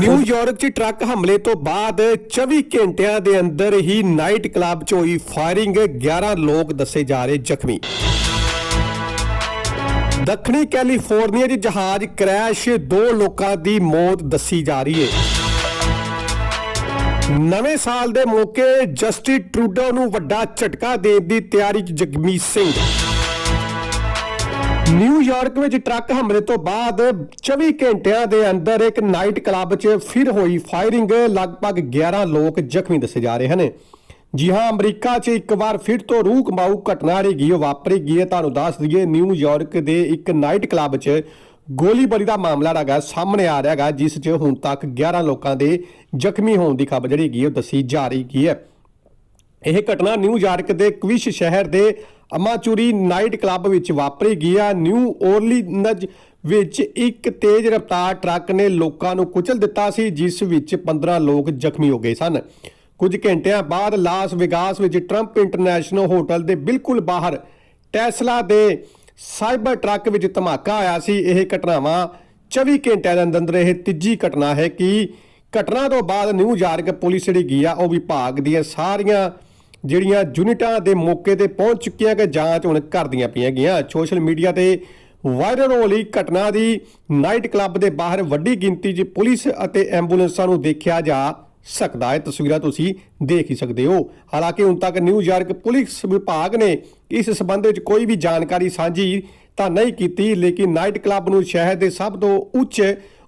New York 'ਚ truck ਹਮਲੇ ਤੋਂ ਬਾਅਦ 24 ਘੰਟਿਆਂ ਦੇ ਅੰਦਰ ਹੀ ਨਾਈਟ ਕਲੱਬ 'ਚ ਹੋਈ ਫਾਇਰਿੰਗ। 11 ਲੋਕ ਦੱਸੇ ਜਾ ਰਹੇ ਜ਼ਖਮੀ। ਦੱਖਣੀ ਕੈਲੀਫੋਰਨੀਆ 'ਚ ਜਹਾਜ਼ ਕ੍ਰੈਸ਼ ਦੋ ਲੋਕਾਂ ਦੀ ਮੌਤ ਦੱਸੀ ਜਾ ਰਹੀ ਹੈ ਨਵੇਂ ਸਾਲ ਦੇ ਮੌਕੇ ਜਸਟਿਸ ਟਰੂਡੋ ਨੂੰ ਵੱਡਾ ਝਟਕਾ ਦੇਣ ਦੀ ਤਿਆਰੀ 'ਚ ਜਗਮੀਤ ਸਿੰਘ। ਨਿਊਯਾਰਕ ਵਿੱਚ ਟਰੱਕ ਹਮਲੇ ਤੋਂ ਬਾਅਦ 24 ਘੰਟਿਆਂ ਦੇ ਅੰਦਰ ਇੱਕ ਨਾਈਟ ਕਲੱਬ 'ਚ ਫਿਰ ਹੋਈ ਫਾਇਰਿੰਗ। ਲਗਭਗ 11 ਲੋਕ ਜ਼ਖਮੀ ਦੱਸੇ ਜਾ ਰਹੇ ਹਨ। ਜੀ ਹਾਂ, ਅਮਰੀਕਾ 'ਚ ਇੱਕ ਵਾਰ ਫਿਰ ਤੋਂ ਰੂਹ ਕਮਾਊ ਘਟਨਾ ਰਹੀ ਉਹ ਵਾਪਰੀ ਗਈ ਹੈ। ਤੁਹਾਨੂੰ ਦੱਸ ਦਈਏ ਨਿਊਯਾਰਕ ਦੇ ਇੱਕ ਨਾਈਟ ਕਲੱਬ 'ਚ ਗੋਲੀਬਾਰੀ ਦਾ ਮਾਮਲਾ ਹੈਗਾ ਸਾਹਮਣੇ ਆ ਰਿਹਾ ਹੈਗਾ, ਜਿਸ 'ਚ ਹੁਣ ਤੱਕ 11 ਲੋਕਾਂ ਦੇ ਜ਼ਖਮੀ ਹੋਣ ਦੀ ਖਬਰ ਜਿਹੜੀ ਹੈਗੀ ਉਹ ਦੱਸੀ ਜਾ ਰਹੀ ਹੈਗੀ ਹੈ। ਇਹ ਘਟਨਾ ਨਿਊਯਾਰਕ ਦੇ ਕਵਿਸ਼ ਸ਼ਹਿਰ ਦੇ ਅਮਾਚੂਰੀ ਨਾਈਟ ਕਲੱਬ ਵਿੱਚ ਵਾਪਰੀ ਗਿਆ ਨਿਊ ਓਰਲੀਨਜ਼ ਵਿੱਚ ਇੱਕ ਤੇਜ਼ ਰਫ਼ਤਾਰ ਟਰੱਕ ਨੇ ਲੋਕਾਂ ਨੂੰ ਕੁਚਲ ਦਿੱਤਾ ਸੀ, ਜਿਸ ਵਿੱਚ 15 ਲੋਕ ਜ਼ਖਮੀ ਹੋ ਗਏ ਸਨ। ਕੁਝ ਘੰਟਿਆਂ ਬਾਅਦ ਲਾਸ ਵੇਗਾਸ ਵਿੱਚ ਟਰੰਪ ਇੰਟਰਨੈਸ਼ਨਲ ਹੋਟਲ ਦੇ ਬਿਲਕੁਲ ਬਾਹਰ ਟੈਸਲਾ ਦੇ ਸਾਈਬਰ ਟਰੱਕ ਵਿੱਚ ਧਮਾਕਾ ਆਇਆ ਸੀ। ਇਹ ਘਟਨਾਵਾਂ 24 ਘੰਟਿਆਂ ਦੇ ਅੰਦਰ ਅੰਦਰ ਇਹ ਤੀਜੀ ਘਟਨਾ ਹੈ ਕਿ ਘਟਨਾ ਤੋਂ ਬਾਅਦ ਨਿਊਯਾਰਕ ਪੁਲਿਸ ਜਿਹੜੀ ਗਈ ਆ, ਉਹ ਵਿਭਾਗ ਦੀਆਂ ਸਾਰੀਆਂ ਜਿਹੜੀਆਂ ਯੂਨਿਟਾਂ ਦੇ ਮੌਕੇ ਤੇ ਪਹੁੰਚ ਚੁੱਕੀਆਂ ਕਿ ਜਾਂਚ ਹੁਣ ਕਰਦੀਆਂ ਪਈਆਂ ਗਈਆਂ। ਸੋਸ਼ਲ ਮੀਡੀਆ ਤੇ ਵਾਇਰਲ ਹੋ ਰਹੀ ਘਟਨਾ ਦੀ ਨਾਈਟ ਕਲੱਬ ਦੇ ਬਾਹਰ ਵੱਡੀ ਗਿਣਤੀ 'ਚ ਪੁਲਿਸ ਅਤੇ ਐਂਬੂਲੈਂਸਾਂ ਨੂੰ ਦੇਖਿਆ ਜਾ ਸਕਦਾ ਹੈ। ਤਸਵੀਰਾਂ ਤੁਸੀਂ ਦੇਖ ਹੀ ਸਕਦੇ ਹੋ। ਹਾਲਾਂਕਿ ਹੁਣ ਤੱਕ ਨਿਊਯਾਰਕ ਪੁਲਿਸ ਵਿਭਾਗ ਨੇ ਇਸ ਸਬੰਧ ਵਿੱਚ ਕੋਈ ਵੀ ਜਾਣਕਾਰੀ ਸਾਂਝੀ ਤਾਂ ਨਹੀਂ ਕੀਤੀ, ਲੇਕਿਨ ਨਾਈਟ ਕਲੱਬ ਨੂੰ ਸ਼ਹਿਰ ਦੇ ਸਭ ਤੋਂ ਉੱਚ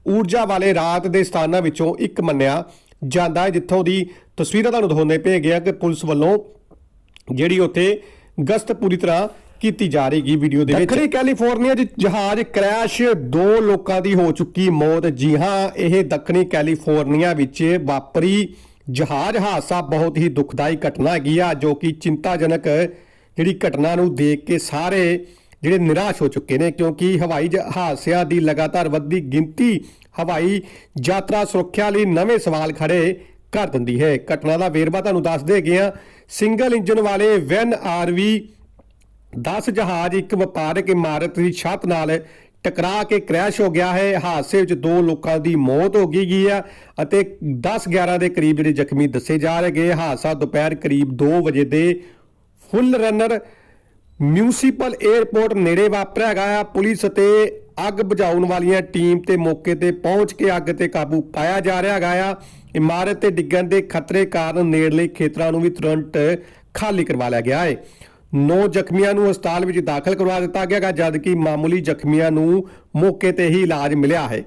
ਊਰਜਾ ਵਾਲੇ ਰਾਤ ਦੇ ਸਥਾਨਾਂ ਵਿੱਚੋਂ ਇੱਕ ਮੰਨਿਆ ਜਾਂਦਾ ਹੈ, ਜਿੱਥੋਂ ਦੀ ਤਸਵੀਰਾਂ ਤੁਹਾਨੂੰ ਦਿਖਾਉਂਦੇ ਪਏ ਗਿਆ ਕਿ ਪੁਲਿਸ ਵੱਲੋਂ ਜਿਹੜੀ ਉੱਥੇ ਗਸ਼ਤ ਪੂਰੀ ਤਰ੍ਹਾਂ ਕੀਤੀ ਜਾ ਰਹੀਗੀ ਵੀਡੀਓ ਦੇ ਵਿੱਚ। ਦੱਖਣੀ ਕੈਲੀਫੋਰਨੀਆ 'ਚ ਜਹਾਜ਼ ਕ੍ਰੈਸ਼, ਦੋ ਲੋਕਾਂ ਦੀ ਹੋ ਚੁੱਕੀ ਮੌਤ। ਜੀ ਹਾਂ, ਇਹ ਦੱਖਣੀ ਕੈਲੀਫੋਰਨੀਆ ਵਿੱਚ ਵਾਪਰੀ ਜਹਾਜ਼ ਹਾਦਸਾ ਬਹੁਤ ਹੀ ਦੁਖਦਾਈ ਘਟਨਾ ਹੈਗੀ ਆ, ਜੋ ਕਿ ਚਿੰਤਾਜਨਕ ਜਿਹੜੀ ਘਟਨਾ ਨੂੰ ਦੇਖ ਕੇ ਸਾਰੇ ਜਿਹੜੇ ਨਿਰਾਸ਼ ਹੋ ਚੁੱਕੇ ਨੇ, ਕਿਉਂਕਿ ਹਵਾਈ ਜ- ਹਾਦਸਿਆਂ ਦੀ ਲਗਾਤਾਰ ਵੱਧਦੀ ਗਿਣਤੀ ਹਵਾਈ ਯਾਤਰਾ ਸੁਰੱਖਿਆ ਲਈ ਨਵੇਂ ਸਵਾਲ ਖੜੇ ਕਰ ਦਿੰਦੀ ਹੈ। ਘਟਨਾ ਦਾ ਵੇਰਵਾ ਤੁਹਾਨੂੰ ਦੱਸ ਦੇ ਗਏ ਹਾਂ। ਸਿੰਗਲ ਇੰਜਨ ਵਾਲੇ ਵੈਨ ਆਰਵੀ 10 ਜਹਾਜ਼, ਇੱਕ ਵਪਾਰਕ ਇਮਾਰਤ ਦੀ ਛੱਤ ਨਾਲ ਟਕਰਾ ਕੇ ਕ੍ਰੈਸ਼ ਹੋ ਗਿਆ ਹੈ। ਹਾਦਸੇ ਵਿੱਚ ਦੋ ਲੋਕਾਂ ਦੀ ਮੌਤ ਹੋ ਗਈ ਗਈ ਆ ਅਤੇ 10-11 ਦੇ ਕਰੀਬ ਜਿਹੜੇ ਜ਼ਖਮੀ ਦੱਸੇ ਜਾ ਰਹੇ ਗਏ। ਹਾਦਸਾ ਦੁਪਹਿਰ ਕਰੀਬ 2 ਵਜੇ ਦੇ ਫੁੱਲ ਰਨਰ ਮਿਊਨਿਸਪਲ 에ਅਰਪੋਰਟ ਨੇੜੇ ਵਾਪਰਿਆ ਹੈਗਾ ਆ। ਪੁਲਿਸ ਅਤੇ ਅੱਗ ਬੁਝਾਉਣ ਵਾਲੀਆਂ ਟੀਮ ਤੇ ਮੌਕੇ ਤੇ ਪਹੁੰਚ ਕੇ ਅੱਗ ਤੇ ਕਾਬੂ ਪਾਇਆ ਜਾ ਰਿਹਾ ਹੈਗਾ ਆ। ਇਮਾਰਤ ਤੇ ਡਿੱਗਣ ਦੇ ਖਤਰੇ ਕਾਰਨ ਨੇੜਲੇ ਖੇਤਰਾਂ ਨੂੰ ਵੀ ਤੁਰੰਤ ਖਾਲੀ ਕਰਵਾ ਲਿਆ ਗਿਆ ਹੈ। ਨੌ ਜ਼ਖਮੀਆਂ ਨੂੰ ਹਸਪਤਾਲ ਵਿੱਚ ਦਾਖਲ ਕਰਵਾ ਦਿੱਤਾ ਗਿਆ ਹੈ ਜਦਕਿ ਮਾਮੂਲੀ ਜ਼ਖਮੀਆਂ ਨੂੰ ਮੌਕੇ ਤੇ ਹੀ ਇਲਾਜ ਮਿਲਿਆ ਹੈ।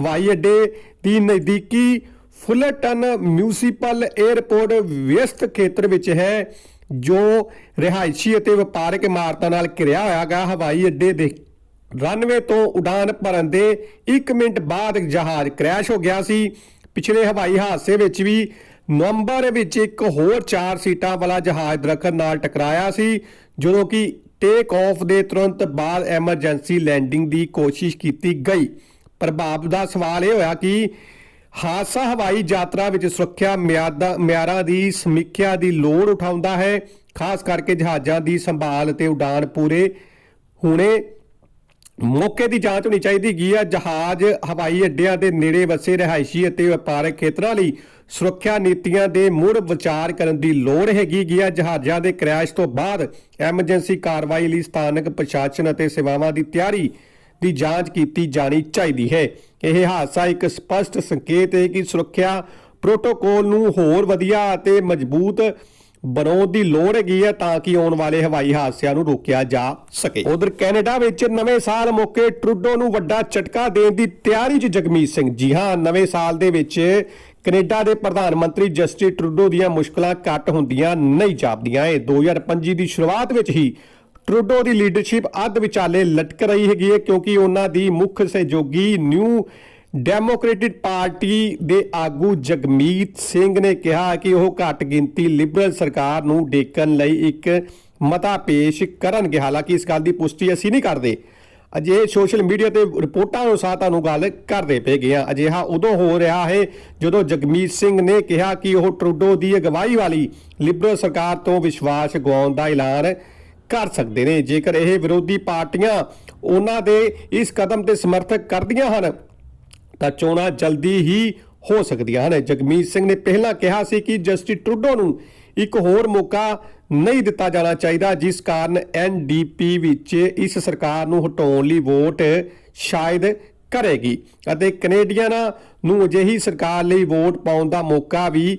ਹਵਾਈ ਅੱਡੇ ਦੀ ਨਜ਼ਦੀਕੀ ਫੁਲਟਨ ਮਿਊਨਿਸਪਲ 에ਅਰਪੋਰਟ ਵਿਅਸਤ ਖੇਤਰ ਵਿੱਚ ਹੈ, ਜੋ ਰਿਹਾਇਸ਼ੀ ਅਤੇ ਵਪਾਰਕ ਇਮਾਰਤਾਂ ਨਾਲ ਘਿਰਿਆ ਹੋਇਆ ਗਾ। ਹਵਾਈ ਅੱਡੇ ਦੇ ਰਨਵੇ ਤੋਂ ਉਡਾਨ ਭਰਨ ਦੇ 1 ਮਿੰਟ ਬਾਅਦ ਜਹਾਜ਼ ਕ੍ਰੈਸ਼ ਹੋ ਗਿਆ ਸੀ। ਪਿਛਲੇ ਹਵਾਈ ਹਾਦਸੇ ਵਿੱਚ ਵੀ ਨਵੰਬਰ ਵਿੱਚ ਇੱਕ ਹੋਰ 4 ਸੀਟਾਂ ਵਾਲਾ ਜਹਾਜ਼ ਦਰਖਤ ਨਾਲ ਟਕਰਾਇਆ ਸੀ, ਜਦੋਂ ਕਿ ਟੇਕ ਆਫ ਦੇ ਤੁਰੰਤ ਬਾਅਦ ਐਮਰਜੈਂਸੀ ਲੈਂਡਿੰਗ ਦੀ ਕੋਸ਼ਿਸ਼ ਕੀਤੀ ਗਈ। ਪ੍ਰਭਾਵ ਦਾ ਸਵਾਲ ਇਹ ਹੋਇਆ ਕਿ ਹਾਦਸਾ ਹਵਾਈ ਯਾਤਰਾ ਵਿੱਚ ਸੁਰੱਖਿਆ ਮਿਆਦਾਂ, ਮਿਆਰਾਂ ਦੀ ਸਮੀਖਿਆ ਦੀ ਲੋੜ ਉਠਾਉਂਦਾ ਹੈ, ਖਾਸ ਕਰਕੇ ਜਹਾਜ਼ਾਂ ਦੀ ਸੰਭਾਲ ਤੇ ਉਡਾਨ ਪੂਰੇ ਹੋਣੇ ਮੌਕੇ ਦੀ ਜਾਂਚ ਹੋਣੀ ਚਾਹੀਦੀ ਗਈ ਆ? ਜਹਾਜ਼, ਹਵਾਈ ਅੱਡਿਆਂ ਦੇ ਨੇੜੇ ਵਸੇ ਰਿਹਾਇਸ਼ੀ ਅਤੇ ਵਪਾਰਕ ਖੇਤਰਾਂ ਲਈ ਸੁਰੱਖਿਆ ਨੀਤੀਆਂ ਦੇ ਮੁੜ ਵਿਚਾਰ ਕਰਨ ਦੀ ਲੋੜ ਹੈਗੀ ਗਿਆ ਜਹਾਜ਼ਾਂ ਦੇ ਕ੍ਰੈਸ਼ ਤੋਂ ਬਾਅਦ ਐਮਰਜੈਂਸੀ ਕਾਰਵਾਈ ਲਈ ਸਥਾਨਕ ਪ੍ਰਸ਼ਾਸਨ ਅਤੇ ਸੇਵਾਵਾਂ ਦੀ ਤਿਆਰੀ ਦੀ ਜਾਂਚ ਕੀਤੀ ਜਾਣੀ ਚਾਹੀਦੀ ਹੈ। ਇਹ ਹਾਦਸਾ ਇੱਕ ਸਪਸ਼ਟ ਸੰਕੇਤ ਹੈ ਕਿ ਸੁਰੱਖਿਆ ਪ੍ਰੋਟੋਕੋਲ ਨੂੰ ਹੋਰ ਵਧੀਆ ਅਤੇ ਮਜ਼ਬੂਤ ਬਣਾਉਣ ਦੀ ਲੋੜ ਹੈਗੀ ਹੈ ਤਾਂ ਕਿ ਆਉਣ ਵਾਲੇ ਹਵਾਈ ਹਾਦਸਿਆਂ ਨੂੰ ਰੋਕਿਆ ਜਾ ਸਕੇ। ਉਧਰ ਕੈਨੇਡਾ ਵਿੱਚ ਨਵੇਂ ਸਾਲ ਮੌਕੇ ਟਰੂਡੋ ਨੂੰ ਵੱਡਾ ਝਟਕਾ ਦੇਣ ਦੀ ਤਿਆਰੀ 'ਚ ਜਗਮੀਤ ਸਿੰਘ। ਜੀ ਹਾਂ, ਨਵੇਂ ਸਾਲ ਦੇ ਵਿੱਚ ਕੈਨੇਡਾ ਦੇ ਪ੍ਰਧਾਨ ਮੰਤਰੀ ਜਸਟਿਨ ਟਰੂਡੋ ਦੀਆਂ ਮੁਸ਼ਕਲਾਂ ਘੱਟ ਹੁੰਦੀਆਂ, ਨਹੀਂ ਜਾਪਦੀਆਂ। ਇਹ 2025 ਦੀ ਸ਼ੁਰੂਆਤ ਵਿੱਚ ਹੀ ਟਰੂਡੋ ਦੀ ਲੀਡਰਸ਼ਿਪ ਅੱਧ ਵਿਚਾਲੇ ਲਟਕ ਰਹੀ ਹੈਗੀ ਹੈ ਕਿਉਂਕਿ ਉਹਨਾਂ ਦੀ ਮੁੱਖ ਸਹਿਯੋਗੀ ਨਿਊ ਡੈਮੋਕ੍ਰੈਟਿਕ ਪਾਰਟੀ ਦੇ ਆਗੂ ਜਗਮੀਤ ਸਿੰਘ ਨੇ ਕਿਹਾ ਕਿ ਉਹ ਘੱਟ ਗਿਣਤੀ ਲਿਬਰਲ ਸਰਕਾਰ ਨੂੰ ਡੇਕਣ ਲਈ ਇੱਕ ਮਤਾ ਪੇਸ਼ ਕਰਨਗੇ। ਹਾਲਾਂਕਿ ਇਸ ਗੱਲ ਦੀ ਪੁਸ਼ਟੀ ਅਸੀਂ ਨਹੀਂ ਕਰਦੇ। ਅਜੇ ਸੋਸ਼ਲ ਮੀਡੀਆ ਤੇ ਰਿਪੋਰਟਾਂ ਅਨੁਸਾਰ ਤੁਹਾਨੂੰ ਗੱਲ ਕਰਦੇ ਪਏ ਗਏ ਅਜਿਹਾ ਉਦੋਂ ਹੋ ਰਿਹਾ ਹੈ ਜਦੋਂ ਜਗਮੀਤ ਸਿੰਘ ਨੇ ਕਿਹਾ ਕਿ ਉਹ ਟਰੂਡੋ ਦੀ ਅਗਵਾਈ ਵਾਲੀ ਲਿਬਰਲ ਸਰਕਾਰ ਤੋਂ ਵਿਸ਼ਵਾਸ ਗਵਾਉਣ ਦਾ ਐਲਾਨ ਕਰ ਸਕਦੇ ਨੇ। ਜੇਕਰ ਇਹ ਵਿਰੋਧੀ ਪਾਰਟੀਆਂ ਉਹਨਾਂ ਦੇ ਇਸ ਕਦਮ ਤੇ ਸਮਰਥਕ ਕਰਦੀਆਂ ਹਨ ਤਾਂ ਚੋਣਾਂ ਜਲਦੀ ਹੀ ਹੋ ਸਕਦੀਆਂ ਹਨ। ਜਗਮੀਤ ਸਿੰਘ ਨੇ ਪਹਿਲਾਂ ਕਿਹਾ ਸੀ ਕਿ ਜਸਟਿਸ ਟਰੂਡੋ ਨੂੰ ਇੱਕ ਹੋਰ ਮੌਕਾ ਨਹੀਂ ਦਿੱਤਾ ਜਾਣਾ ਚਾਹੀਦਾ, ਜਿਸ ਕਾਰਨ ਐਨਡੀਪੀ ਵਿੱਚ ਇਸ ਸਰਕਾਰ ਨੂੰ ਹਟਾਉਣ ਲਈ ਵੋਟ ਸ਼ਾਇਦ ਕਰੇਗੀ ਅਤੇ ਕੈਨੇਡੀਅਨਾਂ ਨੂੰ ਅਜਿਹੀ ਸਰਕਾਰ ਲਈ ਵੋਟ ਪਾਉਣ ਦਾ ਮੌਕਾ ਵੀ